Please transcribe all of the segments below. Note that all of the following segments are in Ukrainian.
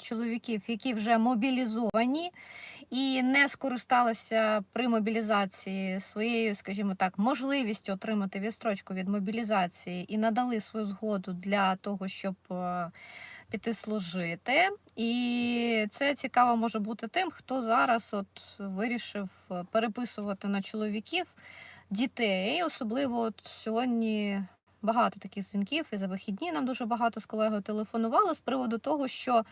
чоловіків, які вже мобілізовані і не скористалися при мобілізації своєю, скажімо так, можливістю отримати відстрочку від мобілізації і надали свою згоду для того, щоб е, піти служити. І це цікаво може бути тим, хто зараз от вирішив е, переписувати на чоловіків дітей, особливо от сьогодні. Багато таких дзвінків, і за вихідні нам дуже багато з колегою телефонували з приводу того, що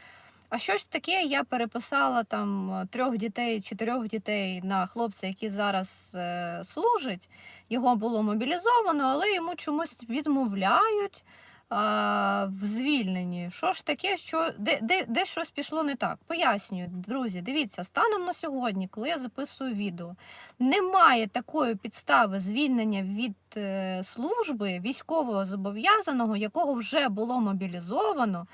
а щось таке я переписала там е, трьох дітей, чотирьох дітей на хлопця, який зараз е, служить. Його було мобілізовано, але йому чомусь відмовляють а, в звільненні. Що ж таке, що де, де, де щось пішло не так? Пояснюю, друзі, дивіться, станом на сьогодні, коли я записую відео, немає такої підстави звільнення від е, служби військового зобов'язаного, якого вже було мобілізовано.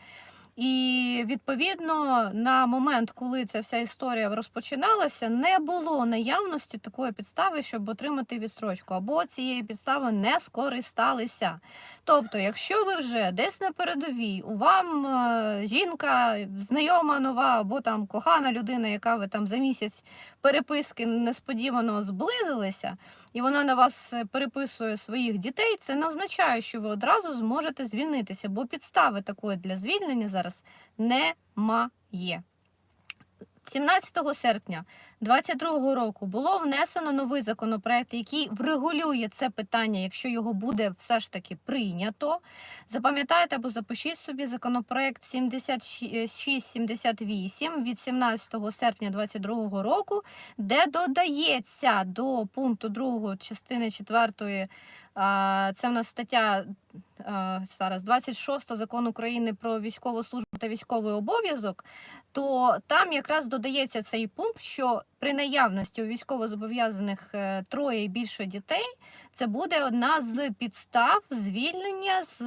І відповідно на момент, коли ця вся історія розпочиналася, не було наявності такої підстави, щоб отримати відстрочку, або цієї підстави не скористалися. Тобто, якщо ви вже десь на передовій, у вам е, жінка, знайома нова, або там кохана людина, яка ви там за місяць переписки несподівано зблизилися, і вона на вас переписує своїх дітей, це не означає, що ви одразу зможете звільнитися, бо підстави такої для звільнення зараз немає. 17 серпня 2022 року було внесено новий законопроект, який врегулює це питання, якщо його буде все ж таки прийнято. Запам'ятайте або запишіть собі законопроект 7678 від 17 серпня 2022 року, де додається до пункту 2 частини 4 а, Це в нас стаття зараз 26 закон України про військову службу та військовий обов'язок. То там якраз додається цей пункт, що при наявності у військовозобов'язаних е, троє і більше дітей, це буде одна з підстав звільнення з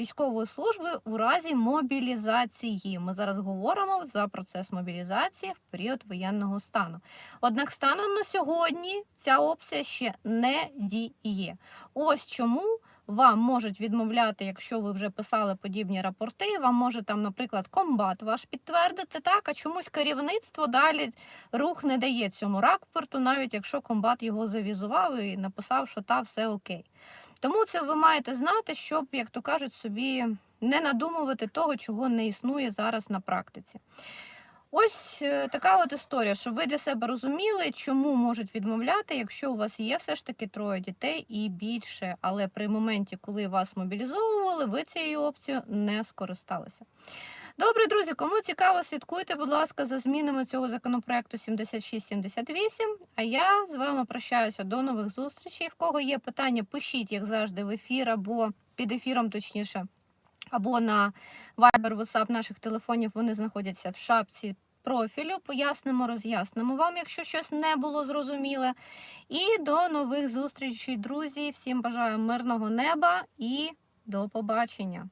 військової служби у разі мобілізації. Ми зараз говоримо за процес мобілізації в період воєнного стану. Однак станом на сьогодні ця опція ще не діє. Ось чому. Вам можуть відмовляти, якщо ви вже писали подібні рапорти. Вам може там, наприклад, комбат ваш підтвердити так, а чомусь керівництво далі рух не дає цьому рапорту, навіть якщо комбат його завізував і написав, що та все окей. Тому це ви маєте знати, щоб, як то кажуть, собі не надумувати того, чого не існує зараз на практиці. Ось е, така от історія, щоб ви для себе розуміли, чому можуть відмовляти, якщо у вас є все ж таки троє дітей і більше. Але при моменті, коли вас мобілізовували, ви цією опцією не скористалися. Добре, друзі, кому цікаво, слідкуйте, будь ласка, за змінами цього законопроекту 7678. А я з вами прощаюся до нових зустрічей. В кого є питання, пишіть, як завжди, в ефір або під ефіром, точніше, або на Viber, WhatsApp наших телефонів. Вони знаходяться в шапці профілю. Пояснимо, роз'яснимо вам, якщо щось не було зрозуміле. І до нових зустрічей, друзі. Всім бажаю мирного неба і до побачення.